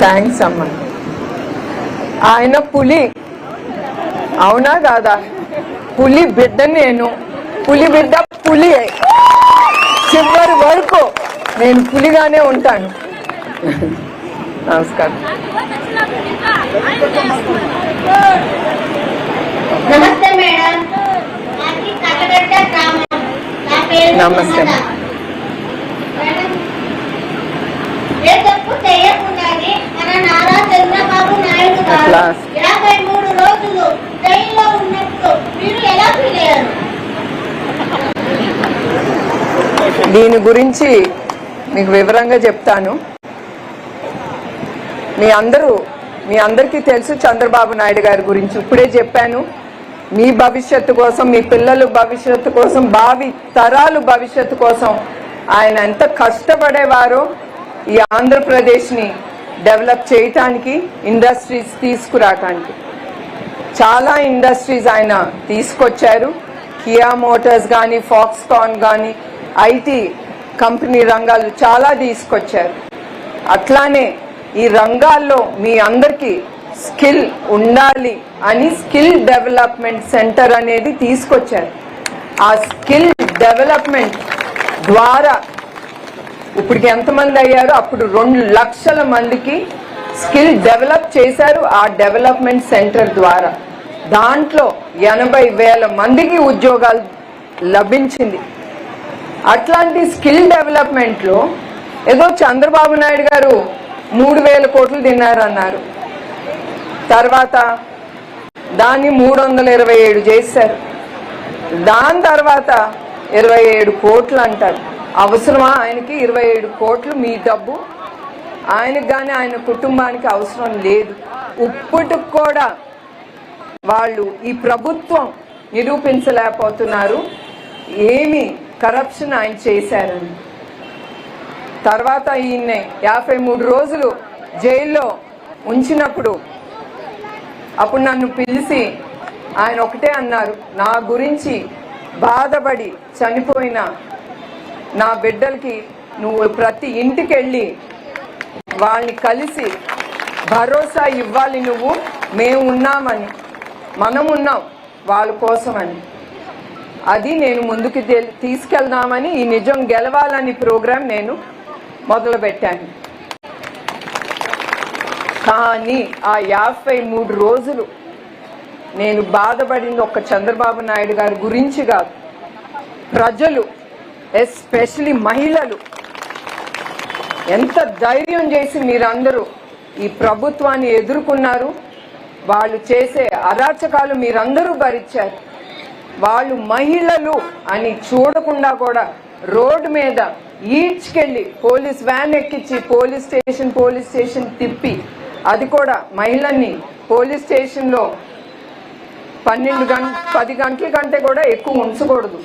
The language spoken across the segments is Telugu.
థ్యాంక్స్ అమ్మా. ఆయన పులి అవునా కాదా? పులి బిడ్డ నేను పులి బిడ్డ పులి. చివరి వరకు నేను పులిగానే ఉంటాను. నమస్కారం. నమస్తే మేడం నాది కట్టగడ్డ గ్రామం నా పేరు నమస్తే. సుమలత. మేడం, ఏ తప్పు చేయకుండానే మన నారా చంద్రబాబు నాయుడు గారు అట్లా. యాభై మూడు రోజులు జైల్లో ఉన్నప్పుడు మీరు ఎలా ఫీల్ అయ్యారు దీని గురించి మీకు వివరంగా చెప్తాను. మీ అందరూ మీ అందరికీ తెలుసు చంద్రబాబు నాయుడు గారి గురించి. ఇప్పుడే చెప్పాను మీ భవిష్యత్తు కోసం మీ పిల్లల భవిష్యత్తు కోసం భావి తరాలు భవిష్యత్తు కోసం ఆయన ఎంత కష్టపడేవారో ఈ ఆంధ్రప్రదేశ్ని డెవలప్ చేయటానికి ఇండస్ట్రీస్ తీసుకురావటానికి. చాలా ఇండస్ట్రీస్ ఆయన తీసుకొచ్చారు. కియా మోటార్స్ కానీ ఫాక్స్కాన్ కానీ ఐటీ కంపెనీ రంగాలు చాలా తీసుకొచ్చారు. అట్లానే ఈ రంగాల్లో మీ అందరికీ స్కిల్ ఉండాలి అని స్కిల్ డెవలప్మెంట్ సెంటర్ అనేది తీసుకొచ్చారు. ఆ స్కిల్ డెవలప్మెంట్ ద్వారా ఇప్పటికి ఎంతమంది అయ్యారు? అప్పుడు రెండు లక్షల మందికి స్కిల్ డెవలప్ చేశారు ఆ డెవలప్మెంట్ సెంటర్ ద్వారా. దాంట్లో ఎనభై వేల మందికి ఉద్యోగాలు లభించింది. అట్లాంటి స్కిల్ డెవలప్మెంట్లో ఏదో చంద్రబాబు నాయుడు గారు మూడు వేల కోట్లు తిన్నారన్నారు. తర్వాత దాన్ని మూడు వందల ఇరవై ఏడు చేశారు. దాని తర్వాత ఇరవై ఏడు కోట్లు అంటారు. అవసరమా? ఆయనకి ఇరవై ఏడు కోట్లు మీ డబ్బు. ఆయనకు కానీ ఆయన కుటుంబానికి అవసరం లేదు. ఇప్పటికి కూడా వాళ్ళు ఈ ప్రభుత్వం నిరూపించలేకపోతున్నారు. ఏమి కరప్షన్ ఆయన చేశారని. తర్వాత ఈయన్ని యాభై మూడు రోజులు జైల్లో ఉంచినప్పుడు అప్పుడు నన్ను పిలిచి ఆయన ఒకటే అన్నారు నా గురించి బాధపడి చనిపోయిన నా బిడ్డలకి నువ్వు ప్రతి ఇంటికి వెళ్ళి వాళ్ళని కలిసి భరోసా ఇవ్వాలి నువ్వు. మేము ఉన్నామని మనం ఉన్నాం వాళ్ళ కోసమని. అది నేను ముందుకు తీసుకెళ్దామని ఈ నిజం గెలవాలని ప్రోగ్రాం నేను మొదలుపెట్టాను. కానీ ఆ యాభై మూడు రోజులు నేను బాధపడింది ఒక్క చంద్రబాబు నాయుడు గారి గురించి కాదు. ప్రజలు ఎస్పెషలీ మహిళలు. ఎంత ధైర్యం చేసి మీరందరూ ఈ ప్రభుత్వాన్ని ఎదుర్కొన్నారు. వాళ్ళు చేసే అరాచకాలు మీరందరూ భరించారు. వాళ్ళు మహిళలు అని చూడకుండా కూడా రోడ్డు మీద ఈడ్చుకెళ్ళి పోలీస్ వ్యాన్ ఎక్కించి పోలీస్ స్టేషన్ పోలీస్ స్టేషన్ తిప్పి అది కూడా మహిళల్ని పోలీస్ స్టేషన్లో పన్నెండు గంట పది గంటల కంటే కూడా ఎక్కువ ఉంచకూడదు.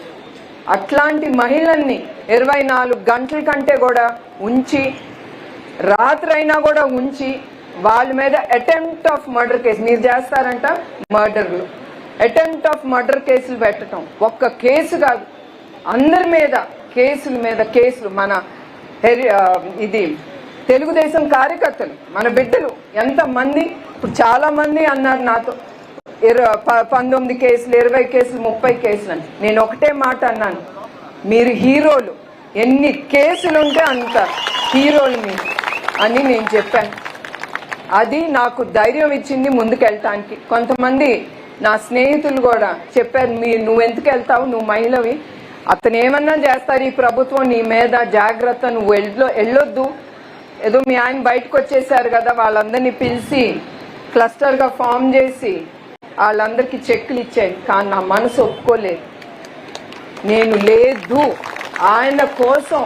అట్లాంటి మహిళల్ని ఇరవై నాలుగు గంటల కంటే కూడా ఉంచి రాత్రైనా కూడా ఉంచి వాళ్ళ మీద అటెంప్ట్ ఆఫ్ మర్డర్ కేసు మీరు చేస్తారంట మర్డర్లు అటెంప్ట్ ఆఫ్ మర్డర్ కేసులు పెట్టడం ఒక్క కేసు కాదు. అందరి మీద కేసుల మీద కేసులు. మన ఇది తెలుగుదేశం కార్యకర్తలు మన బిడ్డలు ఎంతమంది? ఇప్పుడు చాలామంది అన్నారు నాతో. ఇరవై ప- పంతొమ్మిది కేసులు ఇరవై కేసులు ముప్పై కేసులు అని. నేను ఒకటే మాట అన్నాను. మీరు హీరోలు ఎన్ని కేసులు ఉంటే అంత హీరోలు మీరు అని నేను చెప్పాను. అది నాకు ధైర్యం ఇచ్చింది ముందుకెళ్ళటానికి కొంతమంది నా స్నేహితులు కూడా చెప్పారు మీరు నువ్వు ఎందుకు వెళ్తావు నువ్వు మహిళవి. అతను ఏమన్నా చేస్తారు ఈ ప్రభుత్వం? నీ మీద జాగ్రత్త. నువ్వు వెళ్ళో వెళ్ళొద్దు ఏదో మీ ఆయన బయటకు వచ్చేసారు కదా వాళ్ళందరినీ పిలిచి క్లస్టర్గా ఫామ్ చేసి వాళ్ళందరికీ చెక్కులు ఇచ్చాయి కానీ నా మనసు ఒప్పుకోలేదు. నేను లేదు. ఆయన కోసం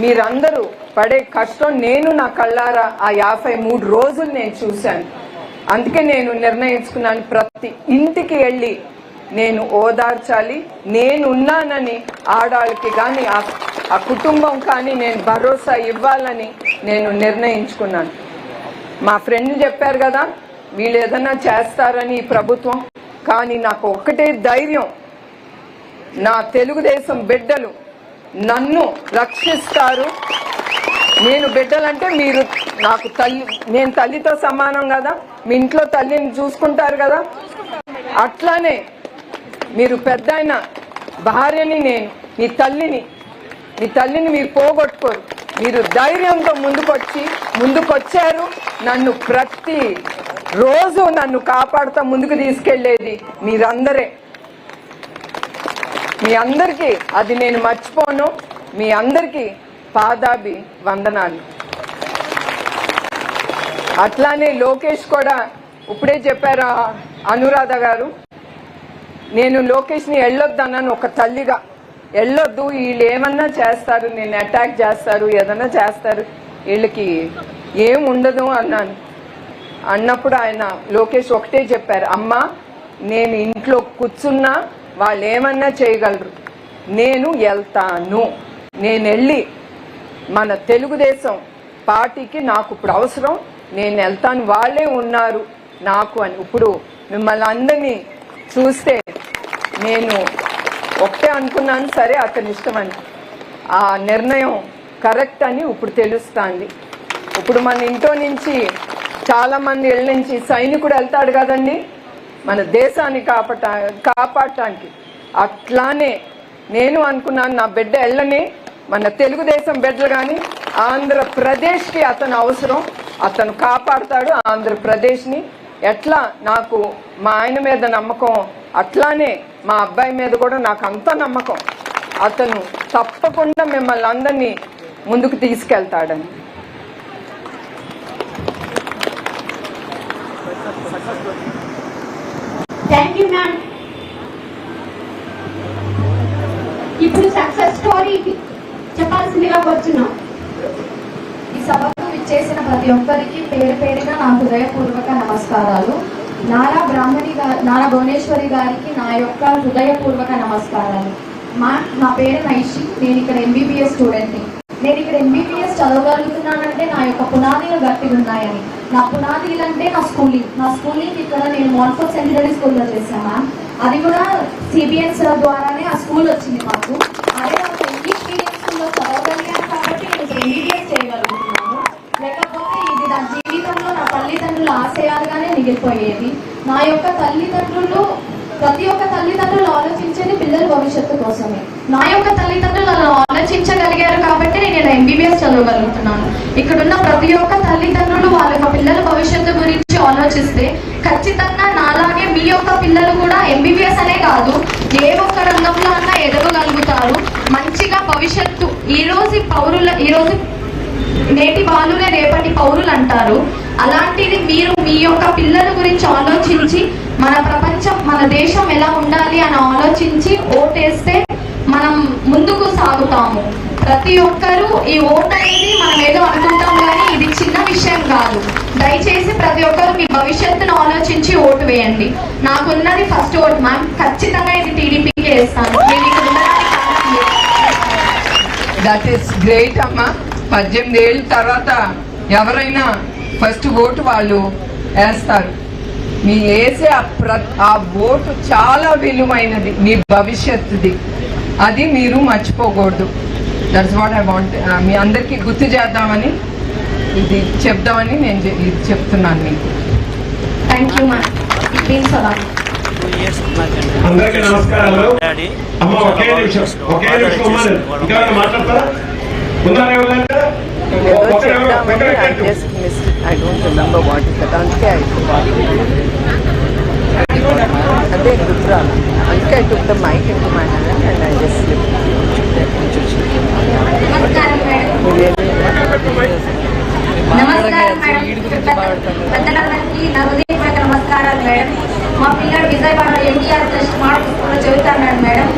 మీరందరూ పడే కష్టం నేను నా కళ్ళారా ఆ యాభై మూడు రోజులు నేను చూశాను. అందుకే నేను నిర్ణయించుకున్నాను ప్రతి ఇంటికి వెళ్ళి నేను ఓదార్చాలి. నేనున్నానని ఆడాళ్ళకి కానీ ఆ ఆ కుటుంబం కానీ నేను భరోసా ఇవ్వాలని నేను నిర్ణయించుకున్నాను. మా ఫ్రెండ్ చెప్పారు కదా వీళ్ళు ఏదన్నా చేస్తారని ఈ ప్రభుత్వం కానీ నాకు ఒక్కటే ధైర్యం. నా తెలుగుదేశం బిడ్డలు నన్ను రక్షిస్తారు. నేను బిడ్డలంటే మీరు నాకు తల్లి నేను తల్లితో సమానం కదా మీ ఇంట్లో తల్లిని చూసుకుంటారు కదా. అట్లానే మీరు పెద్ద భార్యని నేను మీ తల్లిని మీ తల్లిని మీరు పోగొట్టుకోరు. మీరు ధైర్యంతో ముందుకొచ్చి ముందుకొచ్చారు నన్ను ప్రతి రోజు నన్ను కాపాడుతూ ముందుకు తీసుకెళ్ళేది మీరందరే. మీ అందరికీ అది నేను మర్చిపోను. మీ అందరికీ పాదాభి వందనాలు. అట్లానే లోకేష్ కూడా ఇప్పుడే చెప్పారు అనురాధ గారు నేను లోకేష్ని వెళ్ళొద్దన్నాను ఒక తల్లిగా. వెళ్ళొద్దు వీళ్ళు ఏమన్నా చేస్తారు నేను అటాక్ చేస్తారు ఏదన్నా చేస్తారు వీళ్ళకి ఏం ఉండదు అన్నాను. అన్నప్పుడు ఆయన లోకేష్ ఒకటే చెప్పారు అమ్మ నేను ఇంట్లో కూర్చున్నా వాళ్ళు ఏమన్నా చేయగలరు. నేను వెళ్తాను. నేను వెళ్ళి మన తెలుగుదేశం పార్టీకి నాకు ఇప్పుడు అవసరం. నేను వెళ్తాను. వాళ్ళే ఉన్నారు నాకు అని. ఇప్పుడు మిమ్మల్ని అందరినీ చూస్తే నేను ఒకటే అనుకున్నాను సరే అతని ఇష్టమని ఆ నిర్ణయం కరెక్ట్ అని ఇప్పుడు తెలుస్తుంది. ఇప్పుడు మన ఇంట్లో నుంచి చాలా మంది ఇళ్ళ నుంచి సైనికుడు వెళ్తాడు కదండి. మన దేశాన్ని కాపాట కాపాడటానికి. అట్లానే నేను అనుకున్నాను నా బిడ్డ వెళ్ళని మన తెలుగుదేశం బిడ్డలు కానీ ఆంధ్రప్రదేశ్కి అతను అవసరం. అతను కాపాడుతాడు ఆంధ్రప్రదేశ్ని. ఎట్లా? నాకు మా ఆయన మీద నమ్మకం. అట్లానే మా అబ్బాయి మీద కూడా నాకు అంత నమ్మకం. అతను తప్పకుండా మిమ్మల్ని అందరినీ ముందుకు తీసుకెళ్తాడని థ్యాంక్ యూ మ్యామ్ ఇప్పుడు సక్సెస్ స్టోరీ చెప్పాల్సిందిగా కూర్చున్నాం. ఈ సభకు విచ్చేసిన ప్రతి ఒక్కరికి పేరు పేరుగా నా హృదయపూర్వక నమస్కారాలు. నారా బ్రాహ్మణి గారి నారా భువనేశ్వరి గారికి నా యొక్క హృదయపూర్వక నమస్కారాలు. మా నా పేరు నైషి నేను ఇక్కడ ఎంబీబీఎస్ స్టూడెంట్ని నేను ఇక్కడ ఎంబీబీఎస్ చదవగలుగుతున్నానంటే నా యొక్క పునాదులు గట్టిగా ఉన్నాయని నా పునాదులు అంటే నా స్కూలింగ్. నా స్కూలింగ్ ఇక్కడ నేను మాన్ఫోర్ సెకండరీ స్కూల్లో చేశాను మ్యామ్. అది కూడా సిబిఎస్ ద్వారానే ఆ స్కూల్ వచ్చింది మాకు. అదే నాకు ఇంగ్లీష్ మీడియం స్కూల్లో చదవగలిగాను కాబట్టి నేను ఎంబీబీఎస్ చేయగలుగుతున్నాను. లేకపోతే ఇది నా జీవితంలో నా తల్లిదండ్రుల ఆశయాలుగానే మిగిలిపోయేది. నా యొక్క తల్లిదండ్రులు ప్రతి ఒక్క తల్లిదండ్రులు ఆలోచించేది పిల్లల భవిష్యత్తు కోసమే. నా యొక్క తల్లిదండ్రులు అలా కాబట్టి నేను ఇలా ఎంబీబీఎస్ చదవగలుగుతున్నాను. ఇక్కడున్న ప్రతి ఒక్క తల్లిదండ్రులు వాళ్ళ యొక్క పిల్లల భవిష్యత్తు గురించి ఆలోచిస్తే ఖచ్చితంగా నాలాగే మీ యొక్క పిల్లలు కూడా ఎంబీబీఎస్ అనే కాదు ఏ ఒక్క రంగంలో అన్నా ఎదగగలుగుతారు. మంచిగా భవిష్యత్తు ఈ రోజు పౌరుల ఈరోజు నేటి బాలులే రేపటి పౌరులు అంటారు. అలాంటిది మీరు మీ యొక్క పిల్లల గురించి ఆలోచించి మన ప్రపంచం మన దేశం ఎలా ఉండాలి అని ఆలోచించి ఓటేస్తే మనం ముందుకు సాగుతాము. ప్రతి ఒక్కరూ ఈ ఓట్ అనేది మనం ఏదో అనుకుంటాం కానీ ఇది చిన్న విషయం కాదు. దయచేసి ప్రతి ఒక్కరు మీ భవిష్యత్తును ఆలోచించి ఓటు వేయండి. నాకున్నది ఫస్ట్ ఓట్ మ్యామ్ ఖచ్చితంగా ఇది టీడీపీకి వేస్తాను. దట్ ఈస్ గ్రేట్ అమ్మా. పద్దెనిమిది ఏళ్ళ తర్వాత ఎవరైనా ఫస్ట్ ఓటు వాళ్ళు వేస్తారు. మీ వేసే ఆ ప్ర ఆ ఓటు చాలా విలువైనది మీ భవిష్యత్తుది. అది మీరు మర్చిపోకూడదు. దట్స్ వాట్ ఐ వాంట్ మీ అందరికీ గుర్తు చేద్దామని ఇది చెప్దామని నేను ఇది చెప్తున్నాను మీకు. థ్యాంక్ యూ మ్యామ్ అందరికీ నమస్కారాలు. అమ్మ ఒకే నిమిషం ఒకే నిమిషం అమ్మ ఇంకా మాట్లాడతారా? ఉన్నారా ఎవరైనా? ఏదో ఒకరు ఎవరు? చెప్దామని ఒకరు I ఎక్కచ్చు. just missed it. I don't remember what నమస్కారం నమస్కారం మేడం. పెద్దలందరికీ నా హృదయపూర్వక నమస్కారాలు మేడం. మా పిల్లడు విజయవాడ ఎన్టీఆర్ ట్రస్ట్ మార్క్ చెబుతాను చదువుతున్నాడు మేడం.